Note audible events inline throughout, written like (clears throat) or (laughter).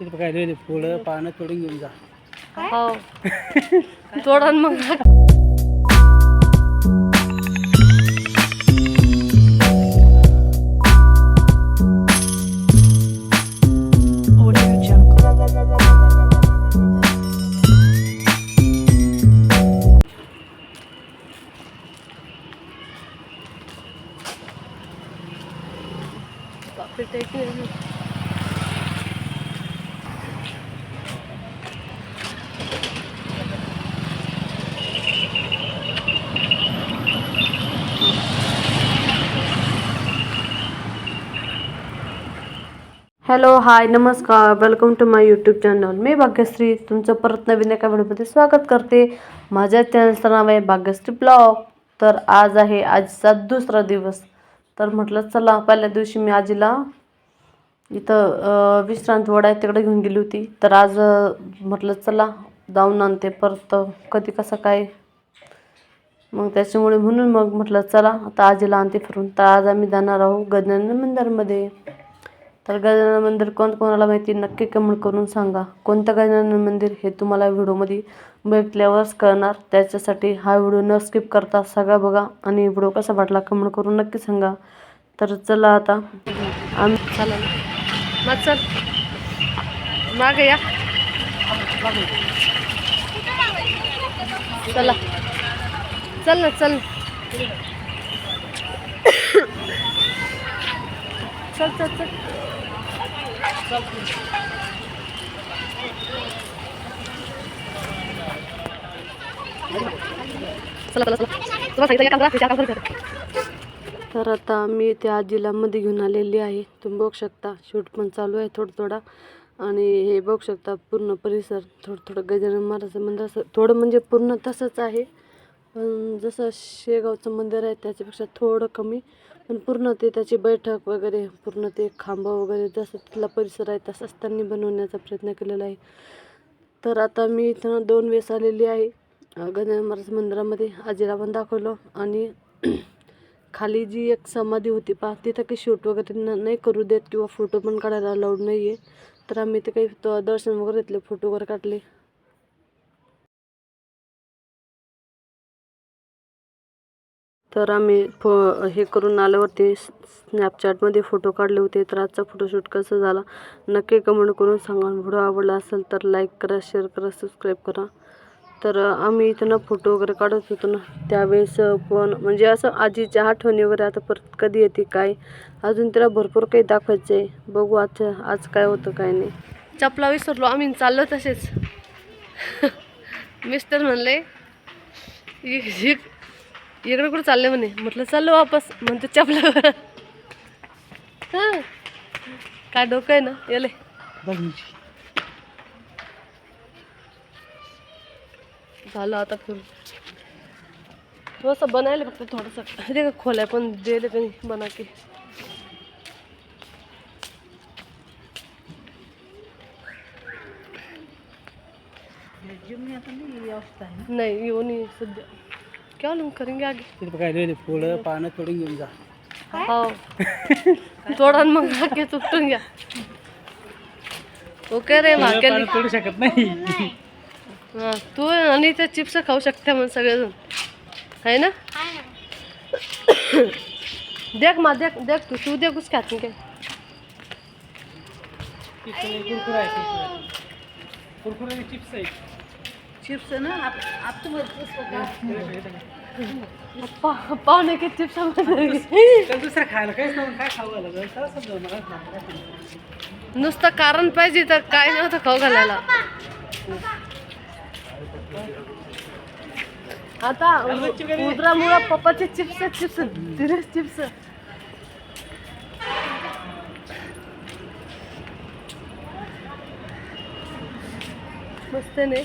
तिथे काय फुलं पानं तोडून घेऊन जा. हो. तोडा मग. हॅलो हाय नमस्कार. Welcome to my YouTube channel मी भाग्यश्री तुमचं परत नवीन एका व्हिडिओमध्ये स्वागत करते. माझ्या चॅनलचं नाव आहे भाग्यश्री ब्लॉग तर आज आहे आजचा दुसरा दिवस. तर म्हटलं चला पहिल्या दिवशी मी आजीला इथं विश्रांत वडा आहे तिकडे घेऊन गेली होती. तर आज म्हटलं चला जाऊन आणते परत. कधी कसं काय? मग त्याच्यामुळे म्हणून मग म्हटलं चला आता आजीला आणते फिरून. तर आज आम्ही जाणार आहोत गजानन मंदिरमध्ये. तर गजानन मंदिर कोण कोणाला माहिती नक्की कमेंट करून सांगा. कोणतं गजानन मंदिर हे तुम्हाला व्हिडिओमध्ये बघितल्यावरच कळणार. त्याच्यासाठी हा व्हिडिओ न स्किप करता सगळा बघा आणि व्हिडिओ कसा वाटला कमेंट करून नक्की सांगा. तर चला आता. आम्ही चला मग चल. मागे या. चला. चल ना चल. चल चल चल. तर आता मी त्या आजीला मध्ये घेऊन आलेली आहे. तुम्ही बघू शकता शूट पण चालू आहे थोडं थोडा आणि हे बघू शकता पूर्ण परिसर थोडं थोडं गजानन महाराजचं मंदिर असं थोडं म्हणजे पूर्ण तसंच आहे. पण जसं शेगावचं मंदिर आहे त्याच्यापेक्षा थोडं कमी. पण पूर्ण ते त्याची बैठक वगैरे पूर्ण ते खांब वगैरे जसं तिथला परिसर आहे तसंच त्यांनी बनवण्याचा प्रयत्न केलेला आहे. तर आता मी इथं दोन वेळेस आलेली आहे. गजानन महाराज मंदिरामध्ये आजीला पण दाखवलं आणि (clears throat) खाली जी एक समाधी होती पहा तिथं काही शूट वगैरे न नाही करू देत किंवा फोटो पण काढायला अलाउड नाही आहे तर आम्ही ते काही दर्शन वगैरे घेतले फोटो वगैरे काढले. तर आम्ही फो हे करून आल्यावरती स्नॅपचॅटमध्ये फोटो काढले होते. तर आजचा फोटोशूट कसा झाला? नक्की कमेंट करून सांगा. व्हिडिओ आवडला असेल तर लाईक करा शेअर करा सबस्क्राईब करा. तर आम्ही इथं ना फोटो वगैरे काढत होतो ना त्यावेळेस पण म्हणजे असं आजीच्या आठवणी वगैरे आता परत कधी येते काय? अजून तिला भरपूर काही दाखवायचं आहे बघू आज आज काय होतं काय नाही. चपला विसरलो. आम्ही चाललो तसेच. (laughs) मिस्टर म्हणले इकडे कुठं चालले म्हणे? म्हटलं चाललो वापस. म्हणते चपला हां. काय डोकं आहे ना? येले. झालं आता फिरून. थोडंसं बनायला फक्त थोडंसं. ते का खोल्या पण दिले त्यांनी बना की. नाही येऊ नाही सध्या. क्या लोग करेंगे आगे? तिथे काय फुलं पानं तोडून घेऊन जा। हो। तोडा मग आगे तुटून घ्या ओके रे फुलं पानं तोडू शकत नाही। हा तू आणि ते चिप्स खाऊ शकते मग सगळेजण आहे ना? देख मा देख देख तू तू देख उसके हाथ में क्या कुरकुरा आहे कुरकुरा। चिप्स आहे चिप्स ना आप आप तो पाहुणे के चिप्स तर दुसरं खायला काहीच नव्हतं काय खाऊ घाला त्याला समजावं मला नाही. नुसतं कारण पाहिजे तर काय नव्हतं खाऊ घालायला. आता उदरामुळं पप्पाचे चिप्स चिप्स दिलेच चिप्स मस्त नाही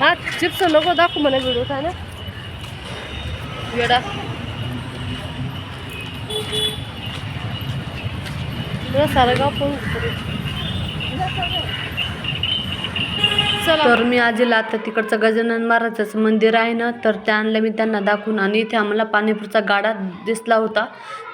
हा चिप्स नको दाखव मला व्हिडिओ काय ना? वेडा. सारं गाव पण तर मी आजीला आता तिकडचं गजानन महाराजाचं मंदिर आहे ना तर ते आणलं मी त्यांना दाखवून. आणि इथे आम्हाला पाणीपुरीचा गाडा दिसला होता.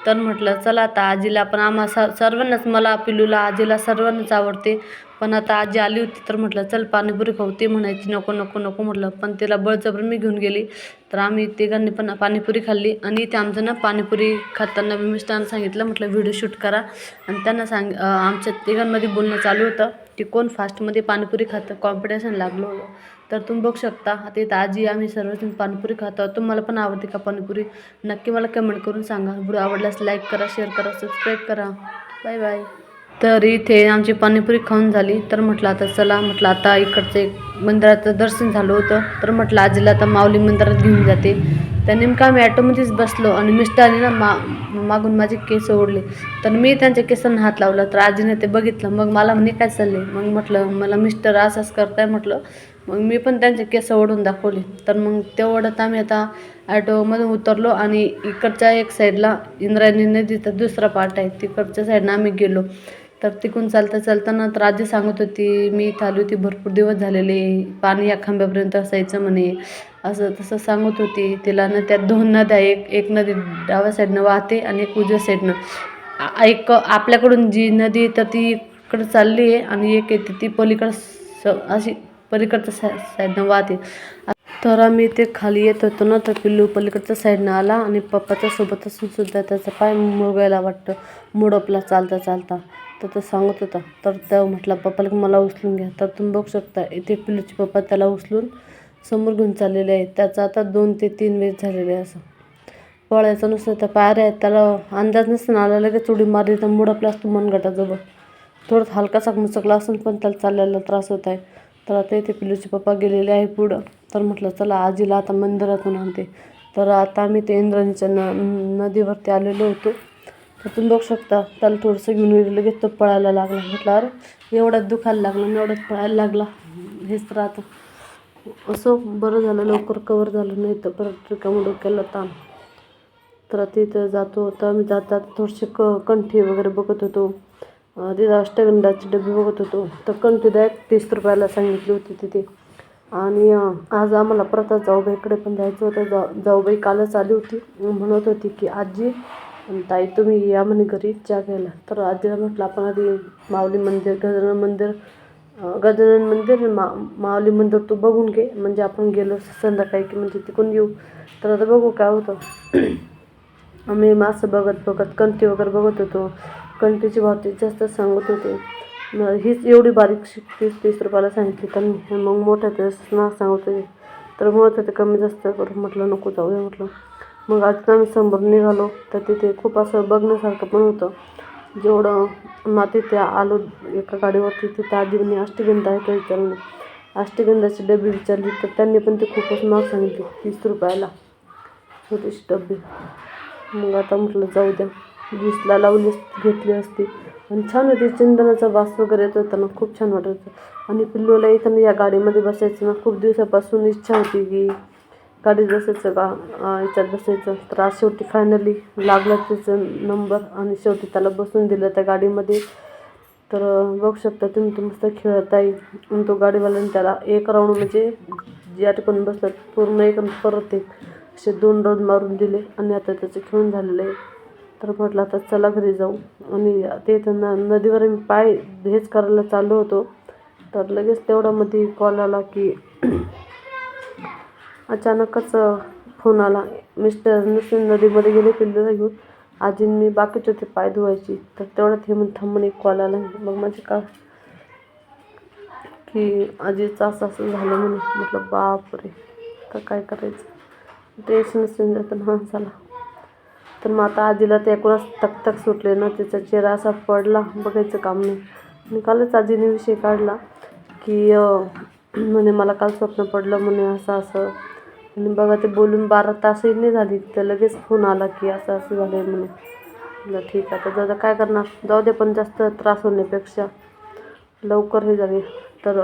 तर म्हटलं चला आता आजीला पण आम्हा स सर्वांनाच मला पिलूला आजीला सर्वांनाच आवडते. पण आता आजी आली होती तर म्हटलं चल पाणीपुरी खाऊ. ती म्हणायची नको नको नको म्हटलं. पण तिला बळजबर मी घेऊन गेली. तर आम्ही तिघांनी पण पाणीपुरी खाल्ली. आणि इथे आमचं ना पाणीपुरी खाताना मी मिस्टरांना सांगितलं म्हटलं व्हिडिओ शूट करा. आणि त्यांना सांग आमच्या तिघांमध्ये बोलणं चालू होतं. की कोण फास्टमध्ये पाणीपुरी खातं कॉम्पिटिशन लागलं होतं. तर तुम्ही बघू शकता आता इथं आजी आम्ही सर्वजण पाणीपुरी खातो तुम्हाला पण आवडते का पाणीपुरी? नक्की मला कमेंट करून सांगा. व्हिडिओ आवडल्यास लाईक करा शेअर करा सबस्क्राईब करा. बाय बाय तर इथे आमची पाणीपुरी खाऊन झाली. तर म्हटलं आता चला म्हटलं आता इकडचं एक मंदिराचं दर्शन झालं होतं. तर म्हटलं आजीला आता माऊली मंदिरात घेऊन जाते. तर नेमकं आम्ही ॲटोमध्येच बसलो आणि मिस्टरने ना मा मागून माझे केस ओढले. तर मी त्यांच्या केसांना हात लावला तर आजीने ते बघितलं. मग मला म्हणे काय चालले मग म्हटलं मला मिस्टर असंच करताय म्हटलं. मग मी पण त्यांचे केस ओढून दाखवले. तर मग ते ओढत आम्ही आता ॲटोमधून उतरलो आणि इकडच्या एक साईडला इंद्रायणी नदीचा दुसरा पार्ट आहे. तिकडच्या साईडनं आम्ही गेलो. तर तिकडून चालता चालताना तर आजी सांगत होती मी इथं आली होती भरपूर दिवस झालेले पाणी या खांब्यापर्यंत असायचं म्हणे. असं तसं सांगत होती तिला. ना त्यात दोन नद्या एक एक नदी डाव्या साईडनं वाहते आणि एक उजव्या साईडनं एक आपल्याकडून जी नदी तर ती इकडं चालली आहे आणि एक येते ती पलीकडं स अशी पलीकडच्या सा साईडनं वाहते. तर आम्ही ते खाली येत होतो ना तर पिल्लू पलीकडच्या साईडनं आला आणि पप्पाच्या सोबत असून सुद्धा त्याचा पाय मुरगायला वाटतं मुडपला चालता चालता. तर तो सांगत होता. तर त्या म्हटला पप्पाला की मला उचलून घ्या. तर तुम्ही बघू शकता इथे पिलूचे पप्पा त्याला उचलून समोर घेऊन चाललेले आहेत. त्याचं आता दोन ते तीन वेळ झालेले आहे असं. पळायचं नसतं त्या पायऱ्या आहेत. त्याला अंदाज नसतं आला लगेच उडी मारली तर मुडपला असतो मनगटाजवळ. थोडं हलकासा मुचकला असून पण त्याला चालायला त्रास होत आहे. तर आता इथे पिलूचे पप्पा गेलेले आहे पुढं. तर म्हटलं चला आजीला आता मंदिरातून आणते. तर आता आम्ही ते इंद्राणीच्या न नदीवरती आलेलो होतो. तुम्ही बघू शकता त्याला थोडंसं घेऊन गेलं लगेच तो पळायला लागला. म्हटलं अरे एवढ्यात दुखायला लागला आणि एवढ्यात पळायला लागला. हेच तर आता असं बरं झालं लवकर कवर झालं नाही तर परत रिकामं डोक्याला ताण. तर तिथं जातो तर आम्ही जातात थोडीशी क कंठी वगैरे बघत होतो. तिथं अष्टगंधाचे डबे बघत होतो. तर कंठी तीस रुपयाला सांगितली होती तिथे. आणि आज आम्हाला परत जाऊबाईकडे पण जायचं होतं. जा जाऊबाई कालच आली होती. म्हणत होती की आजी आणि ताई तुम्ही या म्हणे घरी चहा घ्यायला. तर आजीला म्हटलं आपण आधी माऊली मंदिर गजानन मंदिर गजानन मंदिर मा माऊली मंदिर तू बघून घे. म्हणजे आपण गेलो संध्याकाळी की म्हणजे तिकडून येऊ. तर आता बघू काय होतं. (clears throat) आम्ही मासं बघत बघत कंटी वगैरे बघत होतो. कंटीची भाव जास्त सांगत होते. हीच एवढी बारीकशी तीस तीस रुपयाला सांगितली तर मग मोठ्या तेच ना सांगत होते. तर मग ते कमी जास्त करून म्हटलं नको जाऊया म्हटलं. मग आज आम्ही समोर निघालो तर तिथे खूप असं बघण्यासारखं पण होतं. जेवढं मग तिथे आलो एका गाडीवरती तिथे आजीने अष्टगंध आहे का विचारलं अष्टगंधाची डबी विचारली तर त्यांनी पण ते खूपच महाग सांगितले तीस रुपयाला छोटीशी डबी. मग आता म्हटलं जाऊ द्या. वीसला लावली घेतली असती. आणि छान होती चंदनाचा वास वगैरे येत होता ना खूप छान वाटत होतं. आणि पिल्लूला इथं या गाडीमध्ये बसायचं ना खूप दिवसापासून इच्छा होती की गाडीत बसायचं का? याच्यात बसायचं. तर आज शेवटी फायनली लागला त्याचा नंबर आणि शेवटी त्याला बसून दिलं त्या गाडीमध्ये. तर बघू शकता तुम्ही तो मस्त खेळत आहे आणि तो गाडीवाल्याने त्याला एक राऊंड म्हणजे ज्या ठिकाणी बसला पूर्ण एक परत एक असे दोन राऊंड मारून दिले आणि आता त्याचं खेळून झालेलं आहे. तर म्हटलं आता चला घरी जाऊ. आणि ते त्यांना नदीवर मी पाय हेच करायला चाललो होतो. तर लगेच तेवढ्यामध्ये कॉल आला की अचानकच फोन आला. मिस्टर नसून नदीमध्ये गेले पिल्लूला घेऊन. आजींनी मी बाकीचे होते पाय धुवायची. तर तेवढ्यात हे थांबून एक कॉल आला. मग माझे का? की आजीचं असं असं झालं म्हणून म्हटलं बापरे. तर काय करायचं? टेन्शन नसून जातं हा झाला तर मग आता आजीला ते एकूणच तक सुटले ना. तिचा चेहरा असा पडला. बघायचं काम नाही. आणि कालच आजीने विषय काढला की म्हणे मला काल स्वप्न पडलं म्हणे असं असं. आणि बघा ते बोलून बारा तासही नाही झाली. तर लगेच फोन आला की असं असं झालं आहे म्हणून. म्हटलं ठीक आहे तर दादा काय करणार? जाऊ दे पण जास्त त्रास होण्यापेक्षा लवकर हे झाले तर